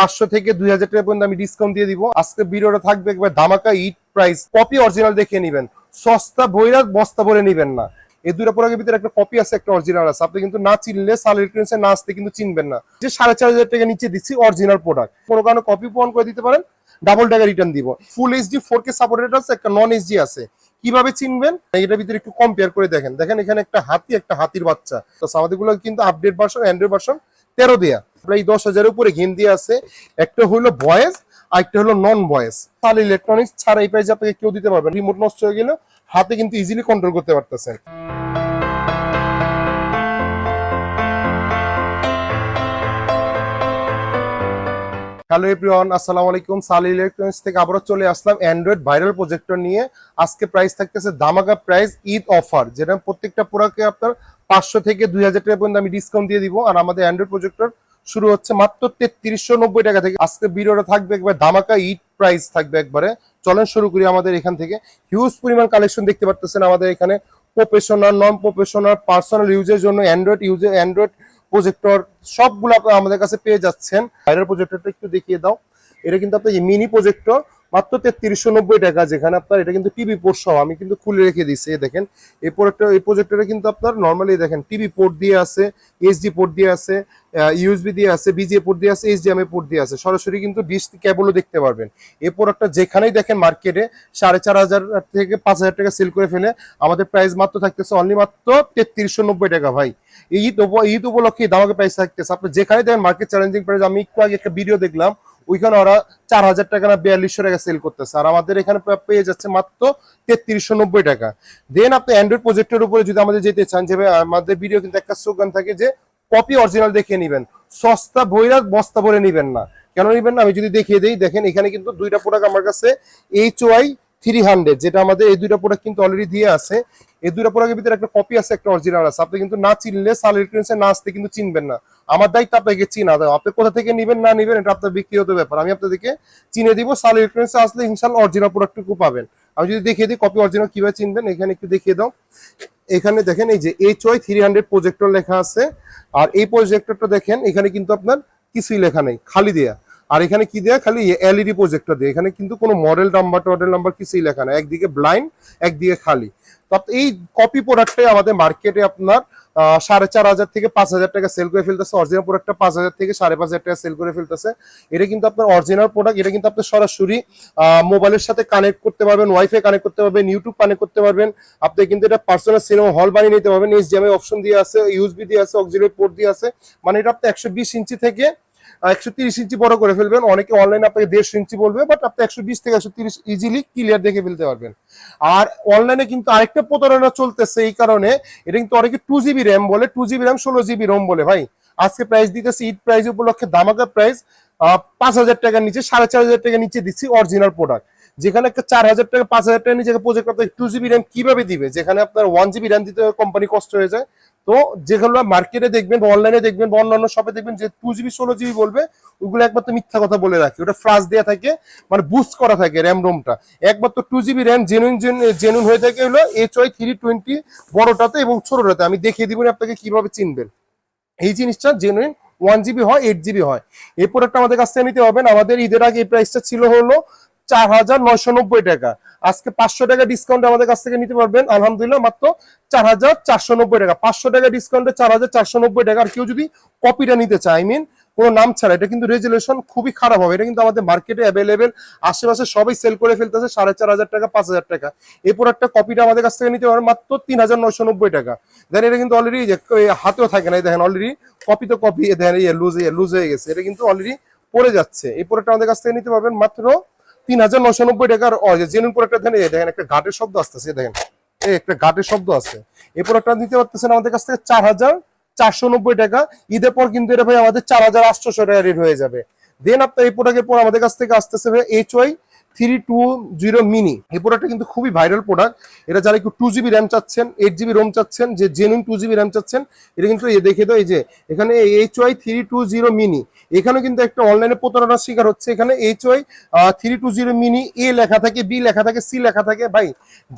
পাঁচশো থেকে দুই হাজার টাকা পর্যন্ত আমি ডিসকাউন্ট দিয়ে দিব। আজকে ভিডিওটা থাকবে একবার ধামাকা ইট প্রাইস কপি অরিজিনাল দেখে নেবেন। সস্তা বইরা বস্তা ভরে নেবেন না। এই দুটো প্রোডাক্টের ভিতরে একটা কপি আছে, একটা অরিজিনাল আছে। আপনি কিন্তু না চিনলে সালের ক্রিমসে না আসতে কিন্তু চিনবেন না। যে সাড়ে চার হাজার টাকা নিচে দিচ্ছি অরিজিনাল প্রোডাক্ট কোনো কারণে কপি প্রমাণ করে দিতে পারেন ডাবল টাকা রিটার্ন দিব। Full HD four K supported আছে, একটা নন এইচডি আছে। কীভাবে চিনবেন? এটার ভিতরে একটু কম্পেয়ার করে দেখেন। দেখেন এখানে একটা হাতি, একটা হাতির বাচ্চা। তো আমাদেরগুলো কিন্তু আপডেট ভার্সন অ্যান্ড্রয়েড ভার্সন তেরো দেয়া। প্রায় দশ হাজারের উপরে গেম দিয়ে আছে। একটা হলো ভয়েস আর একটা হলো নন ভয়েস তাহলে ইলেকট্রনিক্স ছাড়া এই প্রাইসে আপনাকে কেউ দিতে পারবেন রিমোট নষ্ট হয়ে গেলে হাতে কিন্তু ইজিলি কন্ট্রোল করতে পারতেছেন। হ্যালো এভরিওয়ান আসসালামু আলাইকুম। সালি ইলেকট্রনিক্স থেকে আবারও চলে আসলাম অ্যান্ড্রয়েড ভাইরাল প্রজেক্টর নিয়ে। আজকে প্রাইস থাকতেছে ধামাকা প্রাইস ঈদ অফার যেটা প্রত্যেকটা প্রোডাক্টে আপনার পাঁচশো থেকে দুই হাজার টাকা পর্যন্ত আমি ডিসকাউন্ট দিয়ে দিব। আর আমাদের অ্যান্ড্রয়েড প্রজেক্টর শুরু হচ্ছে মাত্র তেত্রিশশো নব্বই টাকা থেকে। আজকে ভিডিওটা থাকবে একবার ধামাকা ইট প্রাইস থাকবে একবারে। চলেন শুরু করি আমাদের এখান থেকে। হিউজ পরিমাণ কালেকশন দেখতে পারতেছেন আমাদের এখানে। প্রফেশনাল নন প্রফেশনাল পার্সোনাল ইউজের জন্য অ্যান্ড্রয়েড ইউজে অ্যান্ড্রয়েড প্রজেক্টর সবগুলো আমাদের কাছে পেয়ে যাচ্ছেন। বাইরের প্রজেক্টরটা একটু দেখিয়ে দাও। এটা কিন্তু আপনার মিনি প্রজেক্টর মাত্র তেত্রিশশো নব্বই টাকা, যেখানে আপনার এটা কিন্তু টিভি পোর্ট সহ আমি কিন্তু খুলে রেখে দিচ্ছি দেখেন। এই প্রোডাক্টটা এই প্রজেক্টরে কিন্তু আপনার নর্মালি দেখেন টিভি পোর্ট দিয়ে আছে এইচডি পোর্ট দিয়ে আছে ইউএসবি দিয়ে আছে বিজিএ পোর্ট দিয়ে আছে এইচডিএমআই পোর্ট দিয়ে আছে। সরাসরি কিন্তু ডিশ কেবলও দেখতে পারবেন। এই প্রোডাক্টটা যেখানেই দেখেন মার্কেটে সাড়ে চার হাজার থেকে পাঁচ হাজার টাকা সেল করে ফেলে, আমাদের প্রাইস মাত্র থাকতেছে অনলি মাত্র তেত্রিশশো নব্বই টাকা ভাই। ঈদ ঈদ উপলক্ষে দামাকে প্রাইস থাকতেছে। আপনি যেখানে দেখেন মার্কেট চ্যালেঞ্জিং প্রাইস আমি একটু আগে একটা ভিডিও দেখলাম ওইখানে ওরা চার হাজার টাকা না বিয়াল্লিশশো টাকা সেল করতেছে। আর আমাদের এখানে পেয়ে যাচ্ছে মাত্র তেত্রিশশো নব্বই টাকা। দেন আপনি অ্যান্ড্রয়েড প্রজেক্টের উপরে যদি আমাদের যেতে চান, যে আমাদের ভিডিও কিন্তু একটা স্লোগান থাকে যে কপি অরিজিনাল দেখে নেবেন। সস্তা বইরা বস্তা ভরে নেবেন না। কেন নেবেন না? আমি যদি দেখিয়ে দিই, দেখেন এখানে কিন্তু দুইটা প্রোডাক্ট আমার কাছে এইচ ওয়াই থ্রি হান্ড্রেড যেটা আমাদের এই দুইটা প্রোডাক্ট কিন্তু অলরেডি দিয়ে আছে। এই দুইটা প্রোডাক্টের ভিতরে একটা কপি আছে, একটা অরিজিনাল আছে। আপনি কিন্তু না চিনলে সালের ক্রিমসে না আসতে কিন্তু চিনবেন না। আমার দায়িত্ব আপনাকে চিনা দেয় আপনি কোথা থেকে নেবেন, না নেবেন, এটা আপনার ব্যক্তিগত ব্যাপার। আমি আপনাদেরকে চিনে দিব সালের ক্রিমসে আসলে ইনশাল্লাহ অরিজিনাল প্রোডাক্টটুকু পাবেন। আমি যদি দেখিয়ে দিই কপি অরিজিনাল কীভাবে চিনবেন, এখানে একটু দেখিয়ে দাও। এখানে দেখেন, এই যে H Y three hundred projector লেখা আছে। আর এই প্রজেক্টরটা দেখেন, এখানে কিন্তু আপনার কিছুই লেখা নেই, খালি দেয়া। আর এখানে কি দেয়া? খালি এলইডি প্রজেক্টর দেয়। এখানে কিন্তু কোনো মডেল নাম্বার টডেল নাম্বার কিছুই লেখা নেই। একদিকে ব্লাইন্ড একদিকে খালি। এই কপি প্রোডাক্টটাই আমাদের মার্কেটে আপনার সাড়ে চার হাজার থেকে পাঁচ হাজার টাকা সেল করে ফেলতেছে। অরিজিনাল প্রোডাক্টটা পাঁচ হাজার থেকে সাড়ে পাঁচ হাজার টাকা সেল করে ফেলতেছে। এটা কিন্তু আপনার অরিজিনাল প্রোডাক্ট এটা কিন্তু আপনি সরাসরি মোবাইলের সাথে কানেক্ট করতে পারবেন ওয়াইফাই কানেক্ট করতে পারবেন ইউটিউব কানেক্ট করতে পারবেন। আপনি কিন্তু এটা পার্সোনাল সিনেমা হল বানিয়ে নিতে পারবেন। এইচডিএমআই অপশন দিয়ে আছে ইউএসবি দিয়ে আছে অক্সিলারি পোর্ট দিয়ে আছে। মানে এটা আপনি একশো বিশ ইঞ্চি থেকে একশো তিরিশ ইঞ্চি বড় করে ফেলবেন। অনেকে অনলাইনে আপনাকে দেড়শো ইঞ্চি বলবে বাট আপনি একশো বিশ থেকে একশো তিরিশ ইজিলি ক্লিয়ার দেখে ফেলতে পারবেন। আর অনলাইনে কিন্তু আরেকটা প্রতারণা চলতেছে এই কারণে, এটা কিন্তু অনেকে টু জিবি র্যাম বলে টু জিবি র্যাম ষোলো জিবি রোম বলে। ভাই, আজকে প্রাইস দিতেছি, ঈদ প্রাইস উপলক্ষে দামাকা প্রাইস পাঁচ হাজার টাকার নিচে, সাড়ে চার হাজার টাকার নিচে দিচ্ছি অরিজিনাল প্রোডাক্ট যেখানে একটা চার হাজার টাকা, পাঁচ হাজার টাকা নিচে প্রজেক্ট আপনার টু জিবি র্যাম কীভাবে দিবে? যেখানে আপনার ওয়ান জিবি র্যাম দিতে কোম্পানি কষ্ট হয়ে যায়। তো যেগুলো মার্কেটে দেখবেন অনলাইনে দেখবেন বা অন্যান্য শপে দেখবেন যে টু জিবি ষোলো জিবি বলবে ওগুলো একবার তো মিথ্যা কথা বলে রাখি। ওটা ফ্লাশ দেওয়া থাকে মানে বুস্ট করা থাকে র্যাম রোমটা একবার তো two GB RAM genuine genuine হয়ে থাকে হলো এইচ ওয়াই থ্রি টোয়েন্টি বড়টাতে এবং ছোটটাতে। আমি দেখিয়ে দিব আপনাকে কীভাবে চিনবেন। এই জিনিসটা জেনুইন ওয়ান জিবি হয় এইট জিবি হয়। এই প্রোডাক্টটা আমাদের কাছ থেকে নিতে হবেন আমাদের ঈদের আগে এই প্রাইসটা ছিল হলো চার হাজার নয়শো নব্বই টাকা। আজকে পাঁচশো টাকা ডিসকাউন্ট আমাদের কাছ থেকে নিতে পারবেন। আলহামদুলিল্লাহ, মাত্র চার হাজার চারশো নব্বই টাকা। পাঁচশো টাকা ডিসকাউন্টে চার হাজার চারশো নব্বই টাকা। আর কেউ যদি কপিটা নিতে চায় আই মিন কোনো নাম ছাড়া, এটা কিন্তু রেজুলেশন খুবই খারাপ হবে। এটা কিন্তু আমাদের মার্কেটে অ্যাভেলেবেল আশেপাশে সবাই সেল করে ফেলতেছে, সাড়ে চার হাজার টাকা, পাঁচ হাজার টাকা। এই প্রোডাক্টটা কপিটা আমাদের কাছ থেকে নিতে পারবেন, মাত্র তিন হাজার নয়শো নব্বই টাকা। দেন এটা কিন্তু অলরেডি হাতেও থাকে না দেখেন অলরেডি কপি তো কপি দেখেন এই লুজ লুজ হয়ে গেছে। এটা কিন্তু অলরেডি পড়ে যাচ্ছে। এই প্রোডাক্টটা আমাদের কাছ থেকে নিতে পারবেন, মাত্র তিন হাজার নশো নব্বই টাকার জেনুইন প্রোডাক্টটা এই দেখেন একটা ঘাটের শব্দ আসতেছে দেখেন। এই একটা ঘাটের শব্দ আছে। এই প্রোডাক্টটা নিতে পারতেছেন আমাদের কাছ থেকে চার হাজার চারশো নব্বই টাকা। ঈদের পর কিন্তু এটা ভাই আমাদের চার হাজার আটশোশো টাকা রেট হয়ে যাবে। দেন আপনার এই প্রোডাক্টের পর আমাদের কাছ থেকে আসতেছে H Y three two zero mini. এই প্রোডাক্টটা কিন্তু খুবই ভাইরাল প্রোডাক্ট এটা যারা একটু টু জিবি র্যাম চাচ্ছেন এইট জিবি রোম চাচ্ছেন, যে জেনুইন টু জিবি র্যাম চাচ্ছেন, এটা কিন্তু দেখে এই যে, এখানে H Y three two zero mini. এখানে কিন্তু একটা অনলাইনে প্রতারণার শিকার হচ্ছে। এখানে H Y three two zero mini এ লেখা থাকে বি লেখা থাকে সি লেখা থাকে। ভাই,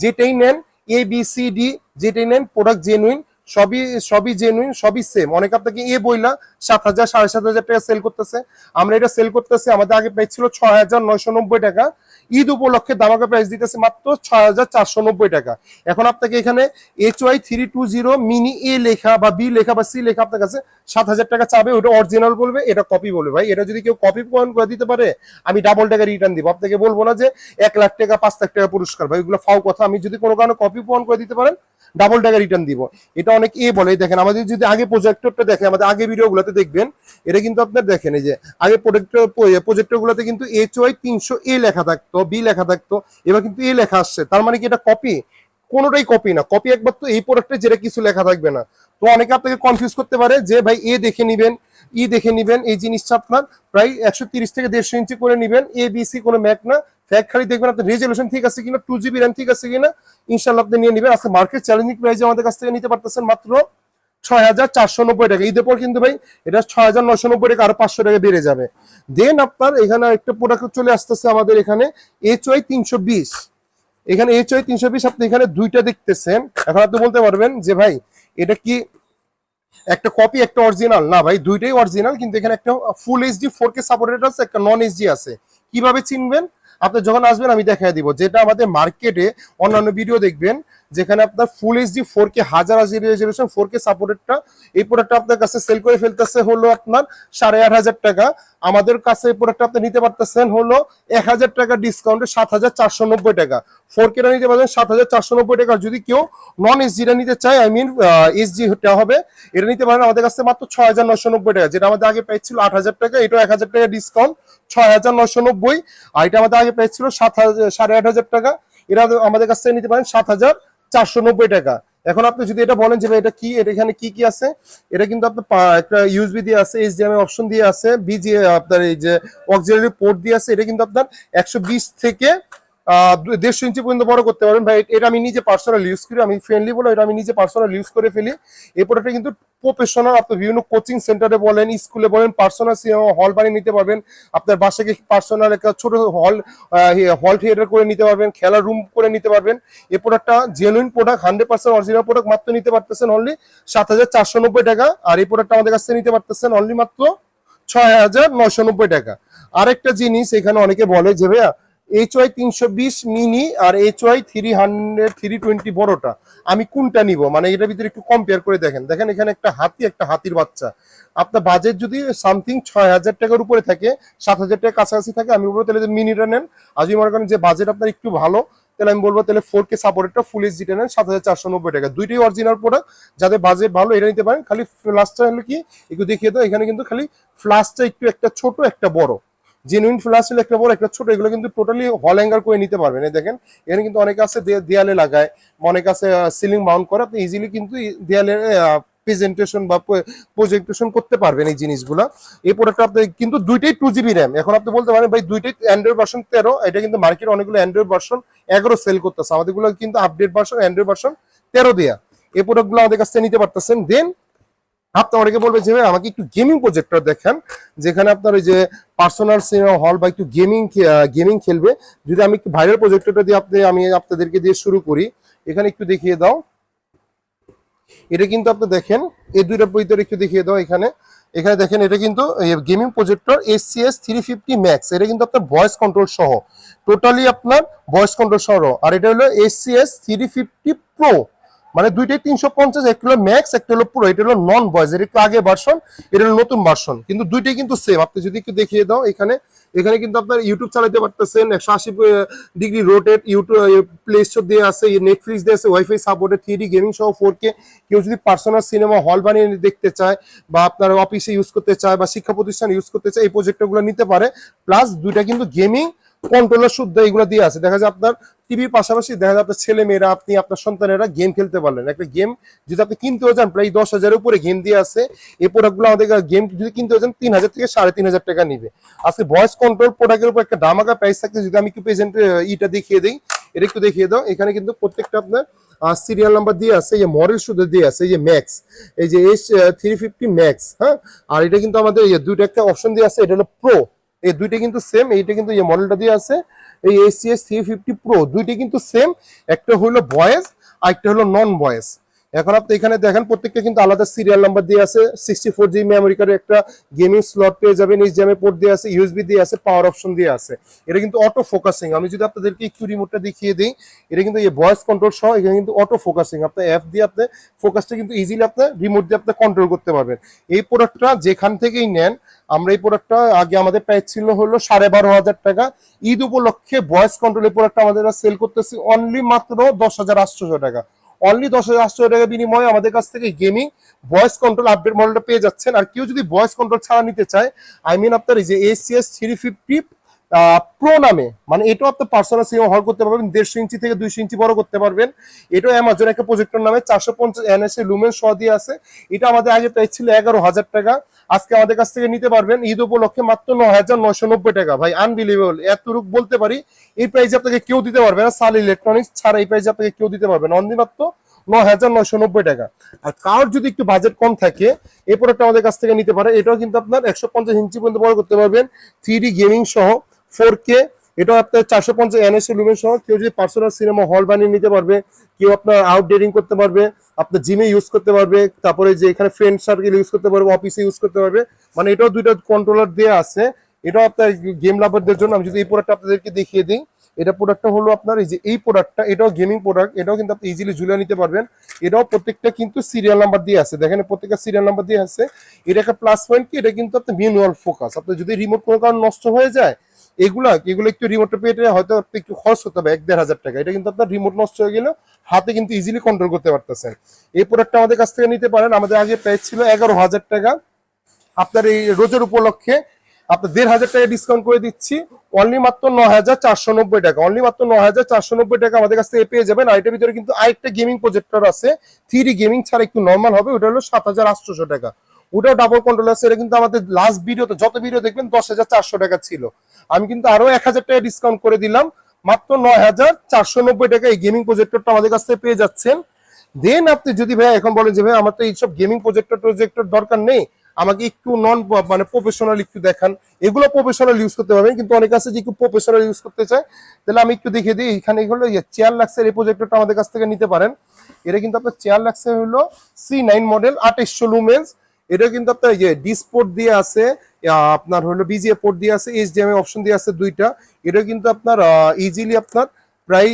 যেটাই নেন এ বি সি ডি যেটাই নেন প্রোডাক্ট জেনুইন সবই সবই জেনুইন সবই সেম অনেক আপনাকে এ বইলা সাত হাজার, সাড়ে সাত হাজার টাকা সেল করতেছে। আমরা এটা সেল করতেছি, আমাদের আগে প্রাইস ছিল ছয় হাজার নয়শো নব্বই টাকা। ঈদ উপলক্ষে দামাকে প্রাইস দিতেছে মাত্র ছয় হাজার চারশো নব্বই টাকা। এখন আপনাকে এখানে H Y three two zero mini এ লেখা বা বি লেখা বা সি লেখা আপনার কাছে সাত হাজার টাকা চাবে, ওটা অরিজিনাল বলবে, এটা কপি বলবে। ভাই, এটা যদি কেউ কপি পয়েন্ট করে দিতে পারে, আমি ডাবল টাকা রিটার্ন দিব। আপনাকে বলব না যে এক লাখ টাকা, পাঁচ লাখ টাকা পুরস্কার। ভাই ওইগুলো ফাও কথা। আমি যদি কোনো কারণে কপি পয়েন্ট করে দিতে পারেন ডাবল টাকা রিটার্ন দিব। এটা অনেক এ বলে, দেখেন, আমাদের যদি আগে প্রজেক্টরটা দেখেন আমাদের আগে ভিডিও ভিডিওগুলোতে দেখবেন, এটা কিন্তু আপনার দেখেন, এই যে, আগে প্রজেক্টর প্রজেক্টর গুলোতে কিন্তু এইচ ওয়াই তিনশো এ লেখা থাকতো বি লেখা থাকতো, এবার কিন্তু এ লেখা আসছে। তার মানে কি এটা কপি কোনোটাই কপি না। কপি একবার তো এই প্রোডাক্টে যেটা কিছু লেখা থাকবে না। তো অনেকে আপনাকে কনফিউজ করতে পারে যে, ভাই এ দেখে নিবেন ই দেখে নিবেন, এই জিনিসটা আপনার প্রায় একশো তিরিশ থেকে দেড়শো ইঞ্চি করে নিবেন এ বি সি কোনো ম্যাক না ফ্যাক খালি দেখবেন আপনার রেজলিউশন ঠিক আছে কিনা টু জিবি র্যাম ঠিক আছে কিনা ইনশাল্লাহ আপনি নিয়ে নেবেন। আজকে মার্কেট চ্যালেঞ্জিং প্রাইসে আমাদের কাছ থেকে নিতে পারতেছেন মাত্র ছয় হাজার চারশো নব্বই টাকা। ঈদের পর কিন্তু ভাই, এটা ছয় হাজার নশো নব্বই টাকা, আরও পাঁচশো টাকা বেড়ে যাবে। দেন আপনার এখানে একটা প্রোডাক্ট চলে আসতেছে আমাদের এখানে এইচ ওয়াই তিনশো বিশ। এখানে এইচ ওয়াই তিনশো বিশ আপনি এখানে দুইটা দেখতেছেন। এখন আপনি বলতে পারবেন যে ভাই, এটা কি একটা কপি একটা অরিজিনাল না ভাই, দুইটাই অরিজিনাল কিন্তু এখানে একটা full HD four K supported আছে, একটা নন এইচডি আছে। কীভাবে চিনবেন? আপনি যখন আসবেন আমি দেখাই দিব। যেটা আমাদের মার্কেটে অন্যান্য ভিডিও দেখবেন যেখানে আপনার ফুল এইচডি ফোর কে হাজার হাজার রেজলিউশন ফোর কে সাপোর্টেডটা এই প্রোডাক্টটা আপনার কাছে সেল করে ফেলতেছে হলো আপনার সাড়ে আট হাজার টাকা। আমাদের কাছে এই প্রোডাক্টটা আপনি নিতে পারতেছেন হলো এক হাজার টাকা ডিসকাউন্টে সাত হাজার চারশো নব্বই টাকা। ফোর কেটা নিতে পারবেন সাত হাজার চারশো নব্বই টাকা। যদি কেউ নন এসজিটা নিতে চায় আই মিন এসজিটা হবে, এটা নিতে পারেন আমাদের কাছে মাত্র ছয় হাজার নশো নব্বই টাকা। যেটা আমাদের আগে প্রাইস ছিল আট হাজার টাকা, এটাও এক হাজার টাকা ডিসকাউন্ট ছয় হাজার নশো নব্বই। আর এটা আমাদের আগে প্রাইস ছিল সাত হাজার, সাড়ে আট হাজার টাকা। এটা আমাদের কাছ থেকে নিতে পারেন সাত হাজার চারশো নব্বই টাকা। এখন আপনি যদি এটা বলেন যে ভাই এটা কি, এটা এখানে কি কি আছে? এটা কিন্তু আপনার একটা ইউএসবি দিয়ে আছে এইচডিএমআই অপশন দিয়ে আছে বিজি আপনার এই যে অক্সিলারি পোর্ট দিয়ে আছে, এটা কিন্তু আপনার একশো বিশ থেকে দেড়শো ইঞ্চি পর্যন্ত বড় করতে পারবেন। ভাই, এটা আমি নিজে পার্সোনাল ইউজ করি, আমি ফ্রেন্ডলি বলে, এটা আমি নিজে পার্সোনাল ইউজ করে ফেলি। এই প্রোডাক্টটা কিন্তু প্রফেশনাল আপনি বিভিন্ন কোচিং সেন্টারে বলেন স্কুলে বলেন পার্সোনাল সিনেমা হল বানিয়ে নিতে পারবেন। আপনার বাসাকে পার্সোনাল একটা ছোট হল হল থিয়েটার করে নিতে পারবেন, খেলার রুম করে নিতে পারবেন। এই প্রোডাক্টটা genuine product hundred percent original product মাত্র নিতে পারতেছেন অনলি সাত হাজার চারশো নব্বই টাকা। আর এই প্রোডাক্টটা আমাদের কাছ থেকে নিতে পারতেছেন অনলি মাত্র ছয় হাজার নয়শো নব্বই টাকা। আরেকটা জিনিস এখানে অনেকে বলে যে, ভাইয়া এইচ ওয়াই তিনশো বিশ মিনি আর H Y three hundred three twenty বড়টা। আমি কোনটা নিব? মানে এটার ভিতরে একটু কম্পেয়ার করে দেখেন। দেখেন এখানে একটা হাতি, একটা হাতির বাচ্চা। আপনার বাজেট যদি সামথিং ছয় হাজার টাকার উপরে থাকে, সাত হাজার টাকা কাছাকাছি থাকে, আমি বলব তাহলে মিনিটা নেন। আজ মনে করেন যে বাজেট আপনার একটু ভালো, তাহলে আমি বলব তাহলে ফোর কে সাপোর্টেডটা ফুল এইচডিটা নেন, সাত হাজার চারশো নব্বই টাকা। দুইটাই অরিজিনাল প্রোডাক্ট যাদের বাজেট ভালো এটা নিতে পারেন। খালি ফ্লাসটা হলো কি? একটু দেখিয়ে দাও, এখানে কিন্তু খালি ফ্লাসটা একটু একটা ছোট, একটা বড়। জেনুইন ফ্লাস একটা বড়, একটা ছোট, এগুলো কিন্তু টোটালি হল হ্যাঙ্গার করে নিতে পারবেন। এই দেখেন, এখানে কিন্তু অনেকে আছে দেয়ালে লাগায়, অনেকে আছে সিলিং মাউন্ট করে, আপনি ইজিলি কিন্তু দেয়ালে প্রেজেন্টেশন বা প্রজেক্টেশন করতে পারবেন এই জিনিসগুলো। এই প্রোডাক্টটা আপনি কিন্তু দুইটাই টু জিবি র্যাম এখন আপনি বলতে পারেন, ভাই, দুইটাই অ্যান্ড্রয়েড ভার্সন তেরো, এটা কিন্তু মার্কেট অনেকগুলো অ্যান্ড্রয়েড ভার্সন এগারো সেল করতেছে। আমাদেরগুলো কিন্তু আপডেট ভার্সন অ্যান্ড্রয়েড ভার্সন তেরো দেয়া। এই প্রোডাক্টগুলো আমাদের কাছ থেকে নিতে পারতেছেন। দেন আপনি অনেকে বলবে যে, ভাই, আমাকে একটু গেমিং প্রজেক্টর দেখান, যেখানে আপনার ওই যে পার্সোনাল সিনেমা হল বা একটু গেমিং গেমিং খেলবে। যদি আমি একটু ভাইরাল প্রজেক্টরটা দিয়ে আপনি, আমি আপনাদেরকে দিয়ে শুরু করি, এখানে একটু দেখিয়ে দাও। এটা কিন্তু আপনি দেখেন, এই দুইটা ভিতরে একটু দেখিয়ে দাও এখানে। এখানে দেখেন, এটা কিন্তু gaming projector SCS three fifty max এটা কিন্তু আপনার ভয়েস কন্ট্রোল সহ। টোটালি আপনার ভয়েস কন্ট্রোল সহ। আর এটা হলো এসসিএস থ্রি ফিফটি প্রো মানে দুইটাই তিনশো পঞ্চাশ একটা হলো ম্যাক্স একটা হলো পুরো, এটা হলো নন এটা একটু আগে ভার্সন এটা হলো নতুন ভার্সন কিন্তু দুইটাই কিন্তু সেম আপনি যদি একটু দেখিয়ে দাও, এখানে এখানে কিন্তু আপনার ইউটিউব চালাতে পারতেছেন, একশো আশি degree rotate YouTube play store দিয়ে আছে নেটফ্লিক্স দিয়ে আছে ওয়াইফাই সাপোর্টে থ্রি গেমিং সহ ফোর কে কেউ যদি পার্সোনাল সিনেমা হল বানিয়ে দেখতে চায়, বা আপনার অফিসে ইউজ করতে চায়, বা শিক্ষা প্রতিষ্ঠান ইউজ করতে চায়, এই প্রজেক্টগুলো নিতে পারে। প্লাস দুইটা কিন্তু গেমিং কন্ট্রোলার শুদ্ধ এগুলো দিয়ে আছে। দেখা যায় আপনার টিভির পাশাপাশি দেখা যায় আপনার ছেলে মেয়েরা আপনি আপনার সন্তানেরা গেম খেলতে পারলেন। একটা গেম যদি আপনি কিনতেও যান, প্রায় দশ হাজারের উপরে গেম দিয়ে আছে। এই প্রোডাক্টগুলো আমাদের গেম যদি কিনতেও যান, তিন হাজার থেকে সাড়ে তিন হাজার টাকা নিবে। আজকে ভয়েস কন্ট্রোল প্রোডাক্টের উপর একটা দামাকা প্রাইস থাকতে যদি আমি একটু প্রেজেন্ট ইটা দেখিয়ে দিই, এটা একটু দেখিয়ে দাও। এখানে কিন্তু প্রত্যেকটা আপনার সিরিয়াল নাম্বার দিয়ে আছে। যে মডেল শুধু দিয়ে আছে। এই যে ম্যাক্স এই যে এস থ্রি ফিফটি ম্যাক্স হ্যাঁ? আর এটা কিন্তু আমাদের দুইটা একটা অপশন দিয়ে আছে। এটা হলো প্রো এই দুইটা কিন্তু সেম এইটা কিন্তু এই মডেলটা দিয়ে আছে। এই এসিএস থ্রি ফিফটি প্রো দুইটা কিন্তু সেম একটা হলো ভয়েস আর একটা হলো নন ভয়েস এখন আপনি এখানে দেখেন প্রত্যেকটা কিন্তু আলাদা সিরিয়াল নাম্বার দিয়ে আছে সিক্সটি ফোর জি মেমোরি কার্ডের একটা গেমিং স্লট পেয়ে যাবেন এইচডিএমআই পোর্ট দিয়ে আছে ইউএসবি দিয়ে আছে পাওয়ার অপশন দিয়ে আছে। এটা কিন্তু অটো ফোকাসিং আমি যদি আপনাদেরকে একটু রিমোটটা দেখিয়ে দিই, এটা কিন্তু এই ভয়েস কন্ট্রোল সহ, এখানে কিন্তু অটো ফোকাসিং আপনার অ্যাপ দিয়ে আপনি ফোকাসটা কিন্তু ইজিলি আপনি রিমোট দিয়ে আপনি কন্ট্রোল করতে পারবেন। এই প্রোডাক্টটা যেখান থেকেই নেন, আমরা এই প্রোডাক্টটা আগে আমাদের প্রাইস ছিল হলো সাড়ে বারো হাজার টাকা। ঈদ উপলক্ষে ভয়েস কন্ট্রোল এই প্রোডাক্টটা আমাদের সেল করতেছি অনলি মাত্র দশ হাজার আটশোশো টাকা। অনলি দশ হাজার আটশো টাকা বিনিময়ে আমাদের কাছ থেকে গেমিং ভয়েস কন্ট্রোল আপডেট মডেলটা পেয়ে যাচ্ছেন। আর কেউ যদি ভয়েস কন্ট্রোল ছাড়া নিতে চায় আই মিন আপনার এই যে এসিএস থ্রি ফিফটি প্রো নামে মানে এটাও আপনি পার্সোনাল সিম হল করতে পারবেন, দেড়শো ইঞ্চি থেকে দুইশো ইঞ্চি বড় করতে পারবেন। এটাও অ্যামাজন একটা প্রজেক্টর নামে, চারশো পঞ্চাশ এনএসএ লুমেন সহ দিয়ে আছে। এটা আমাদের আগে প্রাইস ছিল এগারো হাজার টাকা। আজকে আমাদের কাছ থেকে নিতে পারবেন, ঈদ উপলক্ষে মাত্র ন হাজার নয়শো নব্বই টাকা। ভাই আনবিলিভেবল এতটুকু বলতে পারি, এই প্রাইসে আপনাকে কেউ দিতে পারবে না সাল ইলেকট্রনিক্স ছাড়া এই প্রাইসে আপনাকে কেউ দিতে পারবে না। অনলি মাত্র ন হাজার নয়শো নব্বই টাকা। আর কার যদি একটু বাজেট কম থাকে, এই প্রোডাক্টটা আমাদের কাছ থেকে নিতে পারে। এটাও কিন্তু আপনার একশো পঞ্চাশ ইঞ্চি পর্যন্ত বড় করতে পারবেন। থ্রি গেমিং সহ। ফোর কে এটাও আপনার চারশো পঞ্চাশ এনএসএ লুমেন সহ কেউ যদি পার্সোনাল সিনেমা হল বানিয়ে নিতে পারবে, কেউ আপনার আউটডেটিং করতে পারবে, আপনার জিমে ইউজ করতে পারবে, তারপরে যে এখানে ফ্রেন্ড সার্কেল ইউজ করতে পারবে অফিসে ইউজ করতে পারবে মানে এটাও দুইটা কন্ট্রোলার দেওয়া আছে। এটাও আপনার গেম লাভারদের জন্য, আমি যদি এই প্রোডাক্টটা আপনাদেরকে দেখিয়ে দিই, এটা প্রোডাক্টটা হলো আপনার এই যে এই প্রোডাক্টটা এটাও গেমিং প্রোডাক্ট এটাও কিন্তু আপনি ইজিলি ঝুলে নিতে পারবেন। এটাও প্রত্যেকটা কিন্তু সিরিয়াল নাম্বার দিয়ে আছে। দেখেন, প্রত্যেকটা সিরিয়াল নাম্বার দিয়ে আছে। এটা একটা প্লাস পয়েন্ট কি? এটা কিন্তু আপনার ম্যানুয়াল ফোকাস আপনার যদি রিমোট কোনো কারণ নষ্ট হয়ে যায় এগুলা, এগুলো একটু রিমোটটা পেটে হয়তো একটু খরচ হতে হবে, এক দেড় হাজার টাকা। এটা কিন্তু আপনার রিমোট নষ্ট হয়ে গেলে হাতে কিন্তু ইজিলি কন্ট্রোল করতে পারতেছেন। এই প্রোডাক্টটা আমাদের কাছ থেকে নিতে পারেন। আমাদের আগে প্রাইস ছিল এগারো হাজার টাকা। আপনার এই রোজের উপলক্ষে আপনার দেড় হাজার টাকা ডিসকাউন্ট করে দিচ্ছি। অনলি মাত্র ন হাজার চারশো নব্বই টাকা। অনলি মাত্র ন হাজার চারশো নব্বই টাকা আমাদের কাছ থেকে পেয়ে যাবেন। আর এটার ভিতরে কিন্তু আরেকটা গেমিং প্রজেক্টর আছে। থ্রি গেমিং ছাড়া একটু নর্মাল হবে। ওটা হলো সাত হাজার আটশোশো টাকা। ওটাও ডাবল কন্ট্রোল আছে। এটা কিন্তু আমাদের লাস্ট ভিডিওতে যত ভিডিও দেখবেন, দশ হাজার চারশো টাকা ছিল। আমি কিন্তু আরও এক হাজার টাকা ডিসকাউন্ট করে দিলাম। মাত্র নয় হাজার চারশো নব্বই টাকা এই গেমিং প্রজেক্টরটা আমাদের কাছ থেকে পেয়ে যাচ্ছেন। দেন আপনি যদি ভাই এখন বলেন যে ভাই আমার তো এইসব গেমিং প্রজেক্টর প্রজেক্টর দরকার নেই, আমাকে একটু নন মানে প্রফেশনাল একটু দেখান। এগুলো প্রফেশনাল ইউজ করতে পারবেন, কিন্তু অনেক আছে যে একটু প্রফেশনাল ইউজ করতে চায়। তাহলে আমি একটু দেখিয়ে দিই, এখানে হলো চেয়ার লাক্সের এই প্রজেক্টরটা আমাদের কাছ থেকে নিতে পারেন। এটা কিন্তু আপনার চেয়ার লাক্সের হলো সি নাইন মডেল আঠাইশশো লুমেন্স এটা কিন্তু আপনার ইয়ে ডিসপোর্ট দিয়ে আছে। আপনার হলো বিজিএ পোর্ট দিয়ে আছে এইচডিএমআই অপশন দিয়ে আছে দুইটা। এটা কিন্তু আপনার ইজিলি আপনার প্রায়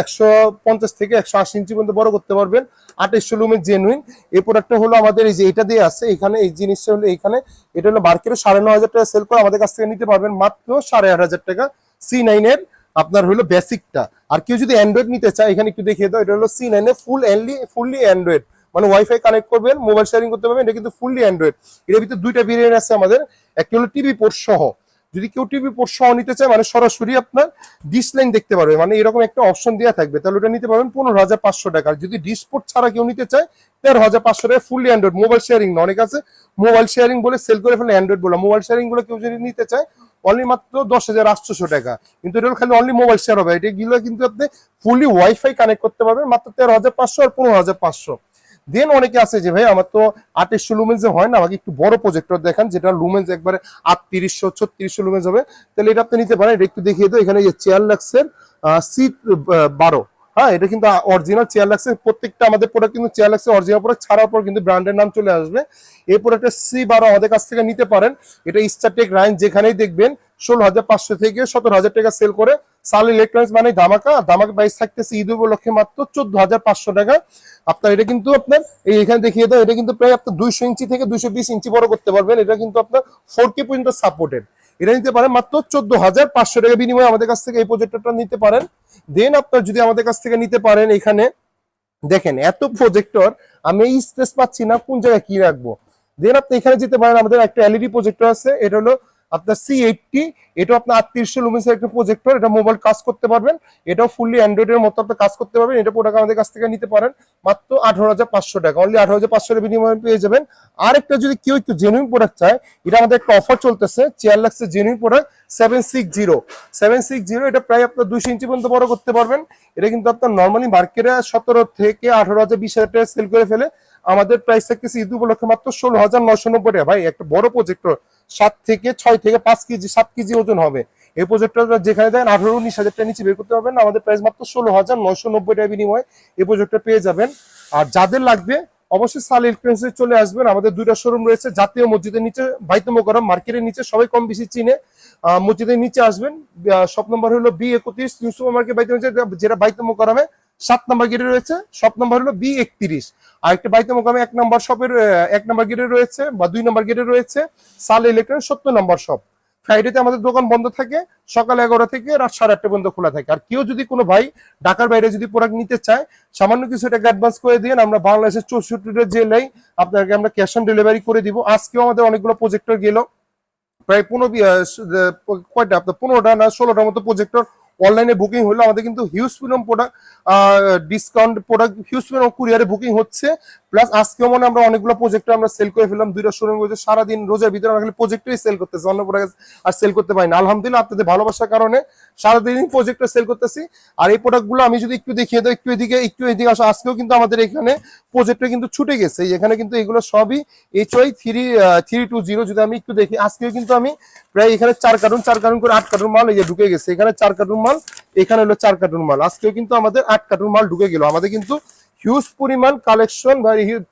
একশো পঞ্চাশ থেকে একশো আশি ইঞ্চি পর্যন্ত বড় করতে পারবেন। আঠাইশশো লুমের জেনুইন এই প্রোডাক্টটা হলো আমাদের এই যে এটা দিয়ে আছে, এখানে এই জিনিসটা হলো এখানে। এটা হলো মার্কেটে সাড়ে ন হাজার টাকা সেল করে আমাদের কাছ থেকে নিতে পারবেন, মাত্র সাড়ে আট হাজার টাকা। সি নাইনের আপনার হলো বেসিকটা আর কেউ যদি অ্যান্ড্রয়েড নিতে চায়, এখানে একটু দেখিয়ে দাও, এটা হলো সি নাইনের ফুল অ্যান্ডলি ফুললি অ্যান্ড্রয়েড মানে ওয়াইফাই কানেক্ট করবেন মোবাইল শেয়ারিং করতে পারবেন, এটা কিন্তু ফুললি অ্যান্ড্রয়েড এর ভিতরে দুইটা ভেরিয়েন্ট আছে আমাদের একটি হলো টিভি পোর্ট সহ। যদি কেউ টিভি পোর্ট সহ নিতে চায় মানে সরাসরি আপনার ডিশ লাইন দেখতে পারবে মানে এরকম একটা অপশন দেওয়া থাকবে, তাহলে ওটা নিতে পারবেন পনেরো হাজার পাঁচশো টাকা। যদি ডিশ পোর্ট ছাড়া কেউ নিতে চায়, তেরো হাজার পাঁচশো টাকা ফুললি অ্যান্ড্রয়েড মোবাইল শেয়ারিং না, অনেক আছে মোবাইল শেয়ারিং বলে সেল করে ফেলে অ্যান্ড্রয়েড বলে। মোবাইল শেয়ারিংগুলো কেউ যদি নিতে চায় অনলি মাত্র দশ হাজার আটশোশো টাকা। কিন্তু এটা খালি অনলি মোবাইল শেয়ার হবে। এটা গুলো কিন্তু আপনি ফুললি ওয়াইফাই কানেক্ট করতে পারবেন, মাত্র তেরো হাজার পাঁচশো আর পনেরো হাজার পাঁচশো। দেন অনেকে আছে যে, ভাই, আমার তো আঠাশশো লুমেন্স হয় না, আমাকে একটু বড় প্রজেক্টর দেখান, যেটা লুমেন্স একবারে আটত্রিশশো, ছত্রিশশো লুমেন্স হবে। তাহলে এটা আপনি নিতে পারেন, এটা একটু দেখিয়ে দাও এখানে চেয়ার লাক্সের সিট বারো। হ্যাঁ এটা কিন্তু অরিজিনাল চেয়ার লাগছে প্রত্যেকটা আমাদের প্রোডাক্ট কিন্তু চেয়ার লাগছে অরিজিনাল প্রোডাক্ট ছাড়ার পর কিন্তু ব্র্যান্ডের নাম চলে আসবে। এই প্রোডাক্টের সি বারো আমাদের কাছ থেকে নিতে পারেন। এটা স্টারটেক রাইন যেখানেই দেখবেন, ষোলো হাজার পাঁচশো থেকে সতেরো হাজার টাকা সেল করে। সাল ইলেকট্রনিক্স মানে ধামাকা ধামাকা প্রাইস থাকতেছে ঈদ উপলক্ষে মাত্র চোদ্দ হাজার পাঁচশো টাকা। আপনার এটা কিন্তু আপনার, এই এখানে দেখিয়ে দাও, এটা কিন্তু প্রায় আপনার দুইশো ইঞ্চি থেকে দুইশো বিশ ইঞ্চি বড় করতে পারবেন। এটা কিন্তু আপনার ফোর কে পর্যন্ত সাপোর্টেড এটা নিতে পারেন মাত্র চোদ্দ হাজার পাঁচশো টাকা বিনিময়ে আমাদের কাছ থেকে এই প্রজেক্টরটা নিতে পারেন। দেন আপনার যদি আমাদের কাছ থেকে নিতে পারেন এখানে, দেখেন এত প্রজেক্টর আমি এই স্পেস পাচ্ছি না কোন জায়গায় কি রাখব। দেন আপনি এখানে যেতে পারেন, আমাদের একটা এলইডি প্রজেক্টর আছে, এটা হলো আপনার সি এইটটি এটা আপনার আটত্রিশশো লুমেন্সের একটা প্রজেক্টর এটা মোবাইল কাজ করতে পারবেন। এটাও ফুললি অ্যান্ড্রয়েডের মতো আপনি কাজ করতে পারবেন। এটা প্রোডাক্ট আমাদের কাছ থেকে নিতে পারেন। মাত্র আঠারো হাজার পাঁচশো টাকা। অনলি আঠারো হাজার পাঁচশো বিনিময়ে পেয়ে যাবেন। আরেকটা যদি কেউ একটু জেনুইন প্রোডাক্ট চায়, এটা আমাদের একটা অফার চলতেছে চেয়ার লাগছে genuine product seven six zero seven six zero এটা প্রায় আপনার দুশো ইঞ্চি পর্যন্ত বড় করতে পারবেন। এটা কিন্তু আপনার নর্মালি মার্কেটে সতেরো থেকে আঠারো হাজার, বিশ হাজার টাকা সেল করে ফেলে। আমাদের প্রাইস থাকতেছে ঈদ উপলক্ষে মাত্র ষোলো হাজার নশো নব্বই টাকা। ভাই, একটা বড় প্রজেক্টর সাত থেকে ছয় থেকে পাঁচ কেজি, সাত কেজি ওজন হবে। এই প্রজেক্টরটা যেখানে দেন আঠারো, উনিশ হাজার টাকা নিচে বের করতে পারবেন। আমাদের প্রাইস মাত্র ষোলো হাজার নয়শো নব্বই টাকা বিনিময়ে এই প্রজেক্টর পেয়ে যাবেন। আর যাদের লাগবে, অবশ্যই সাল ইলেকট্রনিক্সে চলে আসবেন। আমাদের দুইটা শোরুম রয়েছে, জাতীয় মসজিদের নিচে, বাইতুল মোকাররম মার্কেটের নিচে, সবাই কম বেশি চিনে। মসজিদের নিচে আসবেন। সব নম্বর হলো বি একত্রিশ নিউ সুপার মার্কেট বাইতুল যেটা বাইতুল মোকাররমে সাত নম্বর গেটে রয়েছে শপ নম্বর হলো বি একত্রিশ। আর একটা বাইতুল মোকাররমে এক নম্বর শপের এক নম্বর গেটে রয়েছে বা দুই নম্বর গেটে রয়েছে সাল ইলেকট্রনিক্স সত্তর নম্বর শপ। ফ্রাইডেতে আমাদের দোকান বন্ধ থাকে, সকাল এগারো থেকে রাত সাড়ে আটটা পর্যন্ত খোলা থাকে। আর কেউ যদি কোনো ভাই ঢাকার বাইরে যদি প্রোডাক্ট নিতে চায়, সামান্য কিছু টাকা অ্যাডভান্স করে দিয়ে আমরা বাংলাদেশের চৌষট্টিটা জেলায় আপনাকে আমরা ক্যাশ অন ডেলিভারি করে দিব। আজকেও আমাদের অনেকগুলো প্রজেক্টর গেল। প্রায় পনেরো কয়টা? আপনার পনেরোটা না ষোলোটার মতো প্রজেক্টর অনলাইনে বুকিং হলো, আমাদের কিন্তু huge firm product discount product huge firm কুরিয়ারে বুকিং হচ্ছে। প্লাস আজকেও মনে আমরা অনেকগুলো প্রজেক্টর আমরা সেল করে ফেললাম, দুইটা শোরুম হয়েছে সারাদিন রোজার ভিতরে আমরা খালি প্রজেক্টই সেল করতেছি, অন্য প্রোডাক্ট আর সেল করতে পারি না। আলহামদুলিল্লাহ আপনাদের ভালোবাসার কারণে সারাদিন প্রজেক্টটা সেল করতেছি। আর এই প্রোডাক্টগুলো আমি যদি একটু দেখিয়ে দিই, একটু এদিকে একটু এদিকে আসো, আজকেও কিন্তু আমাদের এখানে প্রজেক্টর কিন্তু ছুটে গেছে। এখানে কিন্তু এগুলো সবই H Y three three two zero যদি আমি একটু দেখি, আজকেও কিন্তু আমি প্রায় এখানে চার কার্টুন চার কার্টুন করে আট কার্টুন মাল এই যে ঢুকে গেছে। এখানে চার কার্টুন মাল এখানে হলো চার কার্টুন মাল। আজকেও কিন্তু আমাদের আট কার্টুন মাল ঢুকে গেল। আমাদের কিন্তু হিউজ পরিমাণ কালেকশন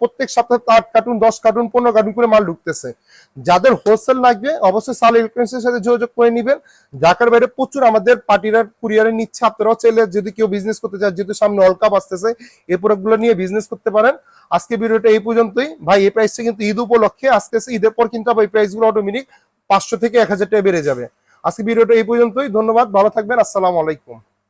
প্রত্যেক সপ্তাহে আট কার্টুন দশ কার্টুন পনেরো কার্টুন করে মাল ঢুকতেছে। যাদের হোলসেল লাগবে অবশ্যই সাল ইলেকট্রনিক্সের সাথে যোগাযোগ করে নেবেন। ঢাকার বাইরে প্রচুর আমাদের পার্টিরা কুরিয়ারে নিচ্ছে। আপনারাও চাইলে যদি কেউ বিজনেস করতে চান যেহেতু সামনে ওয়ার্ল্ড কাপ আসতেছে এই প্রোডাক্টগুলো নিয়ে বিজনেস করতে পারেন। আজকে ভিডিওটা এই পর্যন্তই। ভাই এই প্রাইসটা কিন্তু ঈদ উপলক্ষে আছে, ঈদের পর কিন্তু আবার এই প্রাইসগুলো অটোমেটিক পাঁচশো থেকে এক হাজার টাকা বেড়ে যাবে। আজকে ভিডিওটা এই পর্যন্তই। ধন্যবাদ ভালো থাকবেন আসসালামু আলাইকুম।